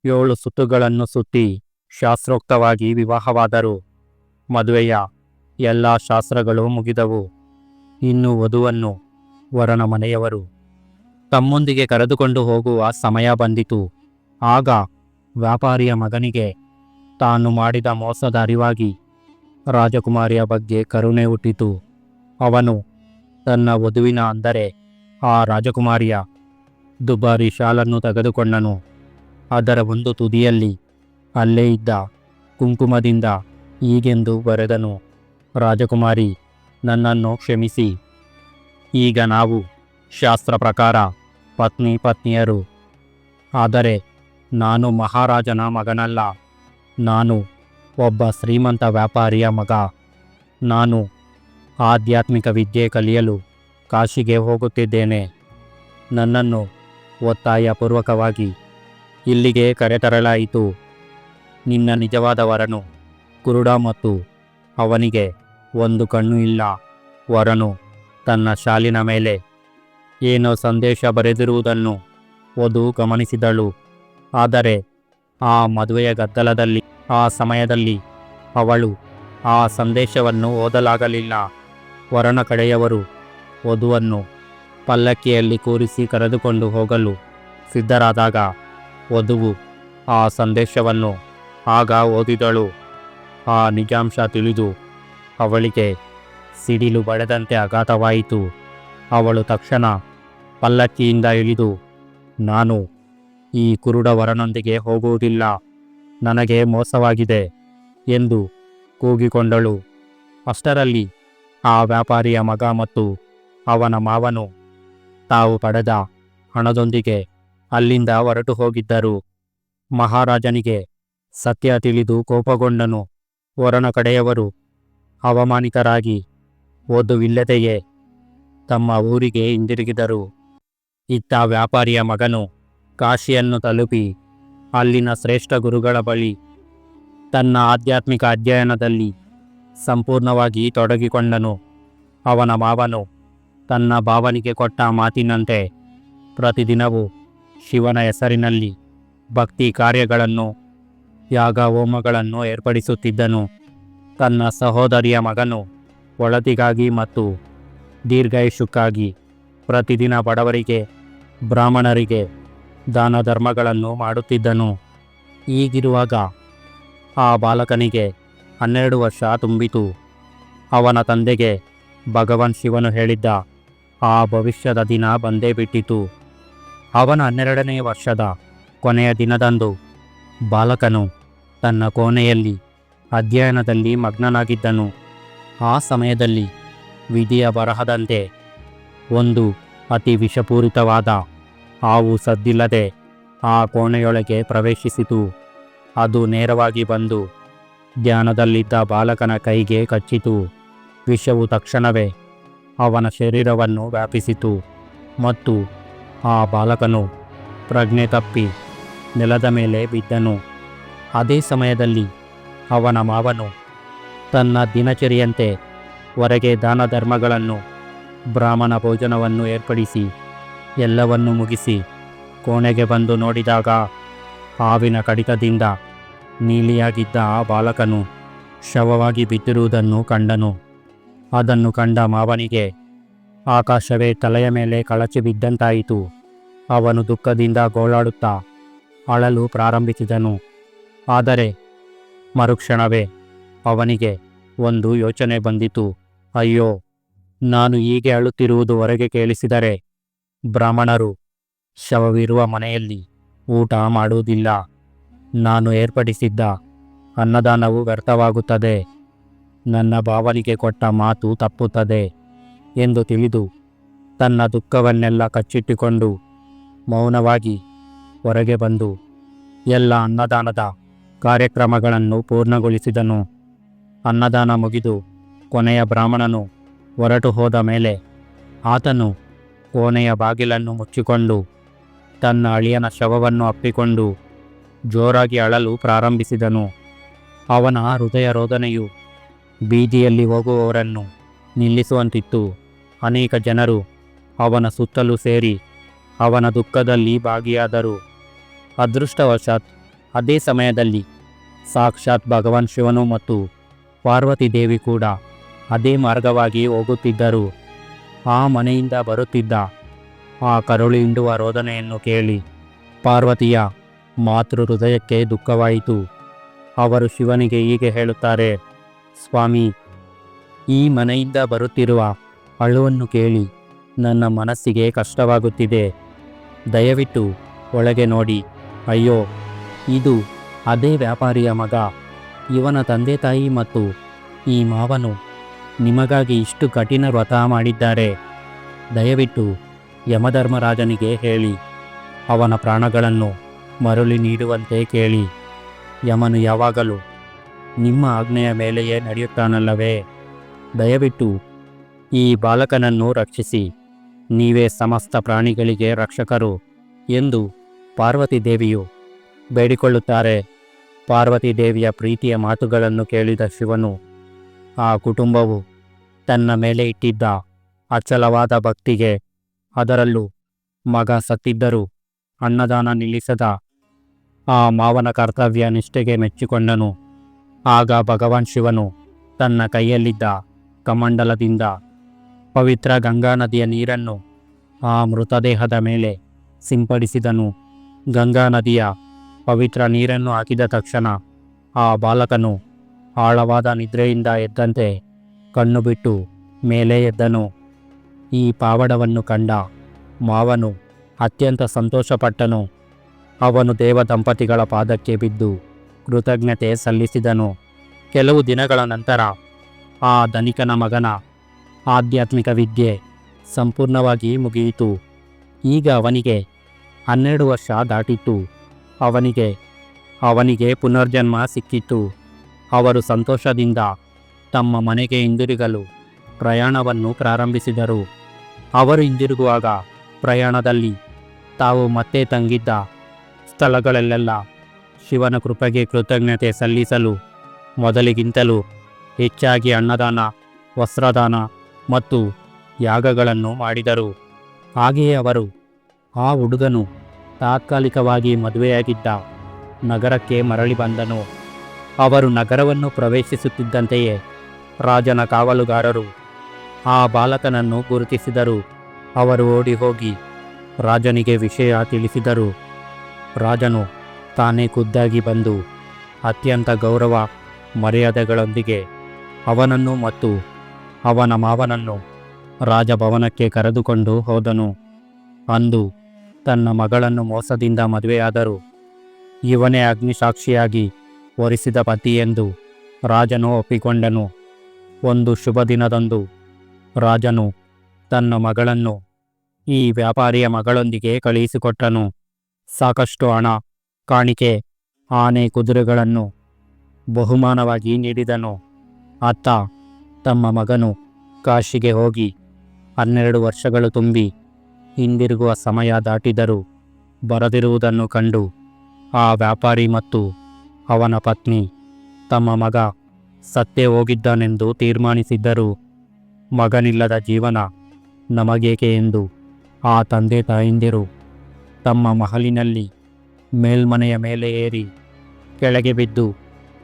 ಏಳು ಸುತ್ತುಗಳನ್ನು ಸುತ್ತಿ ಶಾಸ್ತ್ರೋಕ್ತವಾಗಿ ವಿವಾಹವಾದರು. ಮದುವೆಯ ಎಲ್ಲ ಶಾಸ್ತ್ರಗಳು ಮುಗಿದವು. ಇನ್ನು ವಧುವನ್ನು ವರನ ಮನೆಯವರು ತಮ್ಮೊಂದಿಗೆ ಕರೆದುಕೊಂಡು ಹೋಗುವ ಸಮಯ ಬಂದಿತು. ಆಗ ವ್ಯಾಪಾರಿಯ ಮಗನಿಗೆ ತಾನು ಮಾಡಿದ ಮೋಸದ ಅರಿವಾಗಿ ರಾಜಕುಮಾರಿಯ ಬಗ್ಗೆ ಕರುಣೆ ಹುಟ್ಟಿತು. ಅವನು ತನ್ನ ವಧುವಿನ ಅಂದರೆ ಆ ರಾಜಕುಮಾರಿಯ ದುಬಾರಿ ಶಾಲನ್ನು ತೆಗೆದುಕೊಂಡನು. ಅದರ ಒಂದು ತುದಿಯಲ್ಲಿ ಅಲ್ಲೇ ಇದ್ದ ಕುಂಕುಮದಿಂದ ಈಗೆಂದು ಬರೆದನು. ರಾಜಕುಮಾರಿ, ನನ್ನನ್ನು ಕ್ಷಮಿಸಿ. ಈಗ ನಾವು ಶಾಸ್ತ್ರ ಪ್ರಕಾರ ಪತ್ನಿ ಪತ್ನಿಯರು. ಆದರೆ ನಾನು ಮಹಾರಾಜನ ಮಗನಲ್ಲ. ನಾನು ಒಬ್ಬ ಶ್ರೀಮಂತ ವ್ಯಾಪಾರಿಯ ಮಗ. ನಾನು ಆಧ್ಯಾತ್ಮಿಕ ವಿದ್ಯೆ ಕಲಿಯಲು ಕಾಶಿಗೆ ಹೋಗುತ್ತಿದ್ದೇನೆ. ನನ್ನನ್ನು ಒತ್ತಾಯಪೂರ್ವಕವಾಗಿ ಇಲ್ಲಿಗೆ ಕರೆತರಲಾಯಿತು. ನಿನ್ನ ನಿಜವಾದ ವರನು ಕುರುಡ ಮತ್ತು ಅವನಿಗೆ ಒಂದು ಕಣ್ಣು ಇಲ್ಲ. ವರನು ತನ್ನ ಶಾಲಿನ ಮೇಲೆ ಏನೋ ಸಂದೇಶ ಬರೆದಿರುವುದನ್ನು ವಧು ಗಮನಿಸಿದಳು. ಆದರೆ ಆ ಮದುವೆಯ ಗದ್ದಲದಲ್ಲಿ, ಆ ಸಮಯದಲ್ಲಿ ಅವಳು ಆ ಸಂದೇಶವನ್ನು ಓದಲಾಗಲಿಲ್ಲ. ವರನ ಕಡೆಯವರು ವಧುವನ್ನು ಪಲ್ಲಕ್ಕಿಯಲ್ಲಿ ಕೂರಿಸಿ ಕರೆದುಕೊಂಡು ಹೋಗಲು ಸಿದ್ಧರಾದಾಗ ವಧುವು ಆ ಸಂದೇಶವನ್ನು ಆಗ ಓದಿದಳು. ಆ ನಿಜಾಂಶ ತಿಳಿದು ಅವಳಿಗೆ ಸಿಡಿಲು ಬಡದಂತೆ ಆಘಾತವಾಯಿತು ಅವಳು ತಕ್ಷಣ ಪಲ್ಲಕ್ಕಿಯಿಂದ ಇಳಿದು, ನಾನು ಈ ಕುರುಡವರನೊಂದಿಗೆ ಹೋಗುವುದಿಲ್ಲ. ನನಗೆ ಮೋಸವಾಗಿದೆ ಎಂದು ಕೂಗಿಕೊಂಡಳು. ಅಷ್ಟರಲ್ಲಿ ಆ ವ್ಯಾಪಾರಿಯ ಮಗ ಮತ್ತು ಅವನ ಮಾವನು ತಾವು ಪಡೆದ ಹಣದೊಂದಿಗೆ ಅಲ್ಲಿಂದ ಹೊರಟು ಹೋಗಿದ್ದರು. ಮಹಾರಾಜನಿಗೆ ಸತ್ಯ ತಿಳಿದು ಕೋಪಗೊಂಡನು. ವರನ ಕಡೆಯವರು ಅವಮಾನಿತರಾಗಿ ಓದುವಿಲ್ಲದೆಯೇ ತಮ್ಮ ಊರಿಗೆ ಹಿಂದಿರುಗಿದರು. ಇತ್ತ ವ್ಯಾಪಾರಿಯ ಮಗನು ಕಾಶಿಯನ್ನು ತಲುಪಿ ಅಲ್ಲಿನ ಶ್ರೇಷ್ಠ ಗುರುಗಳ ಬಳಿ ತನ್ನ ಆಧ್ಯಾತ್ಮಿಕ ಅಧ್ಯಯನದಲ್ಲಿ ಸಂಪೂರ್ಣವಾಗಿ ತೊಡಗಿಕೊಂಡನು. ಅವನ ಮಾವನು ತನ್ನ ಭಾವನಿಗೆ ಕೊಟ್ಟ ಮಾತಿನಂತೆ ಪ್ರತಿದಿನವೂ ಶಿವನ ಹೆಸರಿನಲ್ಲಿ ಭಕ್ತಿ ಕಾರ್ಯಗಳನ್ನು, ಯಾಗ ಹೋಮಗಳನ್ನು ಏರ್ಪಡಿಸುತ್ತಿದ್ದನು. ತನ್ನ ಸಹೋದರಿಯ ಮಗನು ಒಳತಿಗಾಗಿ ಮತ್ತು ದೀರ್ಘಾಯುಷಕ್ಕಾಗಿ ಪ್ರತಿದಿನ ಬಡವರಿಗೆ, ಬ್ರಾಹ್ಮಣರಿಗೆ ದಾನ ಧರ್ಮಗಳನ್ನು ಮಾಡುತ್ತಿದ್ದನು. ಹೀಗಿರುವಾಗ ಆ ಬಾಲಕನಿಗೆ ಹನ್ನೆರಡು ವರ್ಷ ತುಂಬಿತು. ಅವನ ತಂದೆಗೆ ಭಗವಾನ್ ಶಿವನು ಹೇಳಿದ್ದ ಆ ಭವಿಷ್ಯದ ದಿನ ಬಂದೇ ಬಿಟ್ಟಿತು. ಅವನ ಹನ್ನೆರಡನೇ ವರ್ಷದ ಕೊನೆಯ ದಿನದಂದು ಬಾಲಕನು ತನ್ನ ಕೋಣೆಯಲ್ಲಿ ಅಧ್ಯಯನದಲ್ಲಿ ಮಗ್ನನಾಗಿದ್ದನು. ಆ ಸಮಯದಲ್ಲಿ ವಿಧಿಯ ಬರಹದಂತೆ ಒಂದು ಅತಿ ವಿಷಪೂರಿತವಾದ ಹಾವು ಸದ್ದಿಲ್ಲದೆ ಆ ಕೋಣೆಯೊಳಗೆ ಪ್ರವೇಶಿಸಿತು. ಅದು ನೇರವಾಗಿ ಬಂದು ಧ್ಯಾನದಲ್ಲಿದ್ದ ಬಾಲಕನ ಕೈಗೆ ಕಚ್ಚಿತು. ವಿಷವು ತಕ್ಷಣವೇ ಅವನ ಶರೀರವನ್ನು ವ್ಯಾಪಿಸಿತು ಮತ್ತು ಆ ಬಾಲಕನು ಪ್ರಜ್ಞೆ ತಪ್ಪಿ ನೆಲದ ಮೇಲೆ ಬಿದ್ದನು. ಅದೇ ಸಮಯದಲ್ಲಿ ಅವನ ಮಾವನು ತನ್ನ ದಿನಚರಿಯಂತೆ ಹೊರಗೆ ದಾನ ಧರ್ಮಗಳನ್ನು ಬ್ರಾಹ್ಮಣ ಭೋಜನವನ್ನು ಏರ್ಪಡಿಸಿ ಎಲ್ಲವನ್ನೂ ಮುಗಿಸಿ ಕೋಣೆಗೆ ಬಂದು ನೋಡಿದಾಗ ಹಾವಿನ ಕಡಿತದಿಂದ ನೀಲಿಯಾಗಿದ್ದ ಆ ಬಾಲಕನು ಶವವಾಗಿ ಬಿದ್ದಿರುವುದನ್ನು ಕಂಡನು. ಅದನ್ನು ಕಂಡ ಮಾವನಿಗೆ ಆಕಾಶವೇ ತಲೆಯ ಮೇಲೆ ಕಳಚಿ ಬಿದ್ದಂತಾಯಿತು. ಅವನು ದುಃಖದಿಂದ ಗೋಳಾಡುತ್ತಾ ಅಳಲು ಪ್ರಾರಂಭಿಸಿದನು. ಆದರೆ ಮರುಕ್ಷಣವೇ. ಅವನಿಗೆ ಒಂದು ಯೋಚನೆ ಬಂದಿತು. ಅಯ್ಯೋ, ನಾನು ಹೀಗೆ ಅಳುತ್ತಿರುವುದು ಹೊರಗೆ ಕೇಳಿಸಿದರೆ ಬ್ರಾಹ್ಮಣರು ಶವವಿರುವ ಮನೆಯಲ್ಲಿ ಊಟ ಮಾಡುವುದಿಲ್ಲ. ನಾನು ಏರ್ಪಡಿಸಿದ್ದ ಅನ್ನದಾನವು ವ್ಯರ್ಥವಾಗುತ್ತದೆ. ನನ್ನ ಭಾವನಿಗೆ ಕೊಟ್ಟ ಮಾತು ತಪ್ಪುತ್ತದೆ ಎಂದು ತಿಳಿದು ತನ್ನ ದುಃಖವನ್ನೆಲ್ಲ ಕಚ್ಚಿಟ್ಟುಕೊಂಡು ಮೌನವಾಗಿ ಹೊರಗೆ ಬಂದು ಎಲ್ಲ ಅನ್ನದಾನದ ಕಾರ್ಯಕ್ರಮಗಳನ್ನು ಪೂರ್ಣಗೊಳಿಸಿದನು. ಅನ್ನದಾನ ಮುಗಿದು ಕೊನೆಯ ಬ್ರಾಹ್ಮಣನು ಹೊರಟು ಹೋದ ಮೇಲೆ ಆತನು ಕೋಣೆಯ ಬಾಗಿಲನ್ನು ಮುಚ್ಚಿಕೊಂಡು ತನ್ನ ಅಳಿಯನ ಶವವನ್ನು ಅಪ್ಪಿಕೊಂಡು ಜೋರಾಗಿ ಅಳಲು ಪ್ರಾರಂಭಿಸಿದನು. ಅವನ ಹೃದಯ ರೋದನೆಯು ಬೀದಿಯಲ್ಲಿ ಹೋಗುವವರನ್ನು ನಿಲ್ಲಿಸುವಂತಿತ್ತು. ಅನೇಕ ಜನರು ಅವನ ಸುತ್ತಲೂ ಸೇರಿ ಅವನ ದುಃಖದಲ್ಲಿ ಭಾಗಿಯಾದರು. ಅದೃಷ್ಟವಶಾತ್ ಅದೇ ಸಮಯದಲ್ಲಿ ಸಾಕ್ಷಾತ್ ಭಗವಾನ್ ಶಿವನು ಮತ್ತು ಪಾರ್ವತಿ ದೇವಿ ಕೂಡ ಅದೇ ಮಾರ್ಗವಾಗಿ ಹೋಗುತ್ತಿದ್ದರು. ಆ ಮನೆಯಿಂದ ಬರುತ್ತಿದ್ದ ಆ ಕರುಳು ಹಿಂಡುವ ರೋದನೆಯನ್ನು ಕೇಳಿ ಪಾರ್ವತಿಯ ಮಾತೃ ಹೃದಯಕ್ಕೆ ದುಃಖವಾಯಿತು. ಅವರು ಶಿವನಿಗೆ ಹೀಗೆ ಹೇಳುತ್ತಾರೆ, ಸ್ವಾಮಿ, ಈ ಮನೆಯಿಂದ ಬರುತ್ತಿರುವ ಅಳುವನ್ನು ಕೇಳಿ ನನ್ನ ಮನಸ್ಸಿಗೆ ಕಷ್ಟವಾಗುತ್ತಿದೆ. ದಯವಿಟ್ಟು ಒಳಗೆ ನೋಡಿ. ಅಯ್ಯೋ ಇದು ಅದೇ ವ್ಯಾಪಾರಿಯ ಮಗ, ಇವನ ತಂದೆ ತಾಯಿ ಮತ್ತು ಈ ಮಾವನು ನಿಮಗಾಗಿ ಇಷ್ಟು ಕಠಿಣ ವ್ರತ ಮಾಡಿದ್ದಾರೆ. ದಯವಿಟ್ಟು ಯಮಧರ್ಮರಾಜನಿಗೆ ಹೇಳಿ, ಅವನ ಪ್ರಾಣಗಳನ್ನು ಮರಳಿ ನೀಡುವಂತೆ ಕೇಳಿ. ಯಮನು ಯಾವಾಗಲೂ ನಿಮ್ಮ ಆಜ್ಞೆಯ ಮೇಲೆಯೇ ನಡೆಯುತ್ತಾನಲ್ಲವೇ? ದಯವಿಟ್ಟು ಈ ಬಾಲಕನನ್ನು ರಕ್ಷಿಸಿ, ನೀವೇ ಸಮಸ್ತ ಪ್ರಾಣಿಗಳಿಗೆ ರಕ್ಷಕರು ಎಂದು ಪಾರ್ವತಿ ದೇವಿಯು ಬೇಡಿಕೊಳ್ಳುತ್ತಾರೆ. ಪಾರ್ವತಿ ದೇವಿಯ ಪ್ರೀತಿಯ ಮಾತುಗಳನ್ನು ಕೇಳಿದ ಶಿವನು, ಆ ಕುಟುಂಬವು ತನ್ನ ಮೇಲೆ ಇಟ್ಟಿದ್ದ ಅಚಲವಾದ ಭಕ್ತಿಗೆ ಅದರಲ್ಲೂ ಮಗ ಸತ್ತಿದ್ದರೂ ಅನ್ನದಾನ ನಿಲ್ಲಿಸದ ಆ ಮಾವನ ಕರ್ತವ್ಯ ನಿಷ್ಠೆಗೆ ಮೆಚ್ಚಿಕೊಂಡನು. ಆಗ ಭಗವಾನ್ ಶಿವನು ತನ್ನ ಕೈಯಲ್ಲಿದ್ದ ಕಮಂಡಲದಿಂದ ಪವಿತ್ರ ಗಂಗಾ ನದಿಯ ನೀರನ್ನು ಆ ಮೃತದೇಹದ ಮೇಲೆ ಸಿಂಪಡಿಸಿದನು. ಗಂಗಾ ನದಿಯ ಪವಿತ್ರ ನೀರನ್ನು ಹಾಕಿದ ತಕ್ಷಣ ಆ ಬಾಲಕನು ಆಳವಾದ ನಿದ್ರೆಯಿಂದ ಎದ್ದಂತೆ ಕಣ್ಣು ಬಿಟ್ಟು ಮೇಲೆ ಎದ್ದನು. ಈ ಪಾವಡವನ್ನು ಕಂಡ ಮಾವನು ಅತ್ಯಂತ ಸಂತೋಷಪಟ್ಟನು. ಅವನು ದೇವ ದಂಪತಿಗಳ ಪಾದಕ್ಕೆ ಬಿದ್ದು ಕೃತಜ್ಞತೆ ಸಲ್ಲಿಸಿದನು. ಕೆಲವು ದಿನಗಳ ನಂತರ ಆ ಧನಿಕನ ಮಗನ ಆಧ್ಯಾತ್ಮಿಕ ವಿದ್ಯೆ ಸಂಪೂರ್ಣವಾಗಿ ಮುಗಿಯಿತು. ಈಗ ಅವನಿಗೆ ಹನ್ನೆರಡು ವರ್ಷ ದಾಟಿತ್ತು. ಅವನಿಗೆ ಅವನಿಗೆ ಪುನರ್ಜನ್ಮ ಸಿಕ್ಕಿತು. ಅವರು ಸಂತೋಷದಿಂದ ತಮ್ಮ ಮನೆಗೆ ಹಿಂದಿರುಗಲು ಪ್ರಯಾಣವನ್ನು ಪ್ರಾರಂಭಿಸಿದರು. ಅವರು ಹಿಂದಿರುಗುವಾಗ ಪ್ರಯಾಣದಲ್ಲಿ ತಾವು ಮತ್ತೆ ತಂಗಿದ್ದ ಸ್ಥಳಗಳಲ್ಲೆಲ್ಲ ಶಿವನ ಕೃಪೆಗೆ ಕೃತಜ್ಞತೆ ಸಲ್ಲಿಸಲು ಮೊದಲಿಗಿಂತಲೂ ಹೆಚ್ಚಾಗಿ ಅನ್ನದಾನ, ವಸ್ತ್ರದಾನ ಮತ್ತು ಯಾಗಗಳನ್ನು ಮಾಡಿದರು. ಹಾಗೆಯೇ ಅವರು ಆ ಹುಡುಗನು ತಾತ್ಕಾಲಿಕವಾಗಿ ಮದುವೆಯಾಗಿದ್ದ ನಗರಕ್ಕೆ ಮರಳಿ ಬಂದನು. ಅವರು ನಗರವನ್ನು ಪ್ರವೇಶಿಸುತ್ತಿದ್ದಂತೆಯೇ ರಾಜನ ಕಾವಲುಗಾರರು ಆ ಬಾಲಕನನ್ನು ಗುರುತಿಸಿದರು. ಅವರು ಓಡಿ ಹೋಗಿ ರಾಜನಿಗೆ ವಿಷಯ ತಿಳಿಸಿದರು. ರಾಜನು ತಾನೇ ಖುದ್ದಾಗಿ ಬಂದು ಅತ್ಯಂತ ಗೌರವ ಮರ್ಯಾದೆಗಳೊಂದಿಗೆ ಅವನನ್ನು ಮತ್ತು ಅವನ ಮಾವನನ್ನು ರಾಜಭವನಕ್ಕೆ ಕರೆದುಕೊಂಡು ಹೋದನು. ಅಂದು ತನ್ನ ಮಗಳನ್ನು ಮೋಸದಿಂದ ಮದುವೆಯಾದರು. ಇವನೇ ಅಗ್ನಿಸಾಕ್ಷಿಯಾಗಿ ಹೊರಿಸಿದ ಪತಿಯೆಂದು ರಾಜನು ಒಪ್ಪಿಕೊಂಡನು. ಒಂದು ಶುಭ ದಿನದಂದು ರಾಜನು ತನ್ನ ಮಗಳನ್ನು ಈ ವ್ಯಾಪಾರಿಯ ಮಗಳೊಂದಿಗೆ ಕಳುಹಿಸಿಕೊಟ್ಟನು. ಸಾಕಷ್ಟು ಹಣ, ಕಾಣಿಕೆ, ಆನೆ ಕುದುರೆಗಳನ್ನು ಬಹುಮಾನವಾಗಿ ನೀಡಿದನು. ಅತ್ತ ತಮ್ಮ ಮಗನು ಕಾಶಿಗೆ ಹೋಗಿ ಹನ್ನೆರಡು ವರ್ಷಗಳು ತುಂಬಿ ಹಿಂದಿರುಗುವ ಸಮಯ ದಾಟಿದರೂ ಬರದಿರುವುದನ್ನು ಕಂಡು ಆ ವ್ಯಾಪಾರಿ ಮತ್ತು ಅವನ ಪತ್ನಿ ತಮ್ಮ ಮಗ ಸತ್ತೇ ಹೋಗಿದ್ದಾನೆಂದು ತೀರ್ಮಾನಿಸಿದ್ದರು ಮಗನಿಲ್ಲದ ಜೀವನ ನಮಗೇಕೆ ಎಂದು ಆ ತಂದೆ ತಾಯಂದಿರು ತಮ್ಮ ಮಹಲಿನಲ್ಲಿ ಮೇಲ್ಮನೆಯ ಮೇಲೆ ಏರಿ ಕೆಳಗೆ ಬಿದ್ದು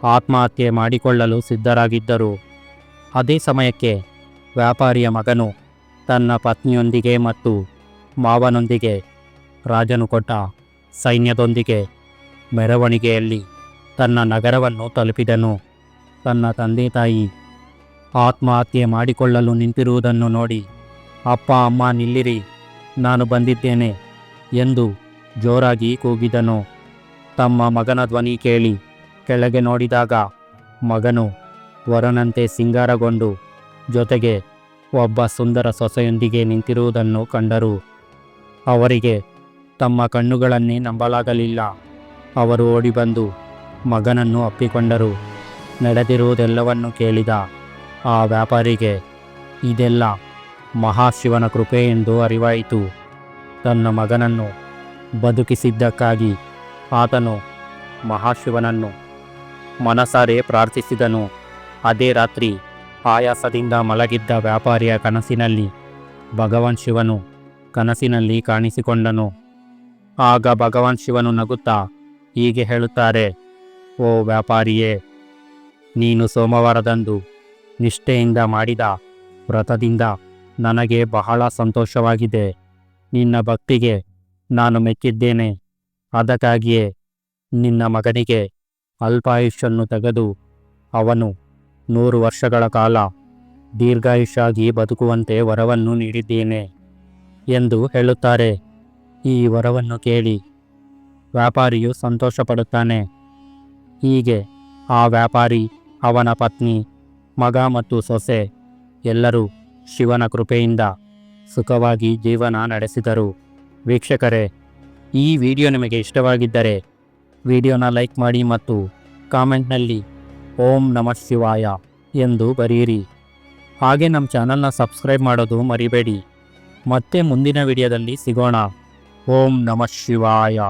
ಆತ್ಮಹತ್ಯೆ ಮಾಡಿಕೊಳ್ಳಲು ಸಿದ್ಧರಾಗಿದ್ದರು. ಅದೇ ಸಮಯಕ್ಕೆ ವ್ಯಾಪಾರಿಯ ಮಗನು ತನ್ನ ಪತ್ನಿಯೊಂದಿಗೆ ಮತ್ತು ಮಾವನೊಂದಿಗೆ, ರಾಜನು ಕೊಟ್ಟ ಸೈನ್ಯದೊಂದಿಗೆ ಮೆರವಣಿಗೆಯಲ್ಲಿ ತನ್ನ ನಗರವನ್ನು ತಲುಪಿದನು. ತನ್ನ ತಂದೆ ತಾಯಿ ಆತ್ಮಹತ್ಯೆ ಮಾಡಿಕೊಳ್ಳಲು ನಿಂತಿರುವುದನ್ನು ನೋಡಿ, ಅಪ್ಪ, ಅಮ್ಮ, ನಿಲ್ಲಿರಿ, ನಾನು ಬಂದಿದ್ದೇನೆ ಎಂದು ಜೋರಾಗಿ ಕೂಗಿದನು. ತಮ್ಮ ಮಗನ ಧ್ವನಿ ಕೇಳಿ ಕೆಳಗೆ ನೋಡಿದಾಗ ಮಗನು ವರನಂತೆ ಸಿಂಗಾರಗೊಂಡು ಜೊತೆಗೆ ಒಬ್ಬ ಸುಂದರ ಸೊಸೆಯೊಂದಿಗೆ ನಿಂತಿರುವುದನ್ನು ಕಂಡರು. ಅವರಿಗೆ ತಮ್ಮ ಕಣ್ಣುಗಳನ್ನೇ ನಂಬಲಾಗಲಿಲ್ಲ. ಅವರು ಓಡಿಬಂದು ಮಗನನ್ನು ಅಪ್ಪಿಕೊಂಡರು. ನಡೆದಿರುವುದೆಲ್ಲವನ್ನು ಕೇಳಿದ ಆ ವ್ಯಾಪಾರಿಗೆ, ಇದೆಲ್ಲ ಮಹಾಶಿವನ ಕೃಪೆ ಎಂದು ಅರಿವಾಯಿತು. ತನ್ನ ಮಗನನ್ನು ಬದುಕಿಸಿದ್ದಕ್ಕಾಗಿ ಆತನು ಮಹಾಶಿವನನ್ನು ಮನಸಾರೆ ಪ್ರಾರ್ಥಿಸಿದನು. ಅದೇ ರಾತ್ರಿ ಆಯಾಸದಿಂದ ಮಲಗಿದ್ದ ವ್ಯಾಪಾರಿಯ ಕನಸಿನಲ್ಲಿ ಭಗವಾನ್ ಶಿವನು ಕನಸಿನಲ್ಲಿ ಕಾಣಿಸಿಕೊಂಡನು. ಆಗ ಭಗವಾನ್ ಶಿವನು ನಗುತ್ತಾ, ಹೀಗೆ ಹೇಳುತ್ತಾರೆ, ಓ ವ್ಯಾಪಾರಿಯೇ, ನೀನು ಸೋಮವಾರದಂದು ನಿಷ್ಠೆಯಿಂದ ಮಾಡಿದ ವ್ರತದಿಂದ ನನಗೆ ಬಹಳ ಸಂತೋಷವಾಗಿದೆ. ನಿನ್ನ ಭಕ್ತಿಗೆ ನಾನು ಮೆಚ್ಚಿದ್ದೇನೆ ಅದಕ್ಕಾಗಿಯೇ ನಿನ್ನ ಮಗನಿಗೆ ಅಲ್ಪಾಯುಷ್ಯನ್ನು ತೆಗೆದು ಅವನು ನೂರು ವರ್ಷಗಳ ಕಾಲ ದೀರ್ಘಾಯುಷ್ಯಾಗಿ ಬದುಕುವಂತೆ ವರವನ್ನು ನೀಡಿದ್ದೇನೆ. ಎಂದು ಹೇಳುತ್ತಾರೆ. ಈ ವರವನ್ನು ಕೇಳಿ ವ್ಯಾಪಾರಿಯು ಸಂತೋಷಪಡುತ್ತಾನೆ. ಹೀಗೆ ಆ ವ್ಯಾಪಾರಿ, ಅವನ ಪತ್ನಿ, ಮಗ ಮತ್ತು ಸೊಸೆ ಎಲ್ಲರೂ ಶಿವನ ಕೃಪೆಯಿಂದ ಸುಖವಾಗಿ ಜೀವನ ನಡೆಸಿದರು. ವೀಕ್ಷಕರೇ, ಈ ವಿಡಿಯೋ ನಿಮಗೆ ಇಷ್ಟವಾಗಿದ್ದರೆ ವಿಡಿಯೋನ ಲೈಕ್ ಮಾಡಿ ಮತ್ತು ಕಾಮೆಂಟ್ನಲ್ಲಿ ಓಂ ನಮಃ ಶಿವಾಯ ಎಂದು ಬರೆಯಿರಿ. ಹಾಗೆ ನಮ್ಮ ಚಾನಲ್ನ ಸಬ್ಸ್ಕ್ರೈಬ್ ಮಾಡೋದು ಮರಿಬೇಡಿ. ಮತ್ತೆ ಮುಂದಿನ ವಿಡಿಯೋದಲ್ಲಿ ಸಿಗೋಣ. ಓಂ ನಮಃ ಶಿವಾಯ.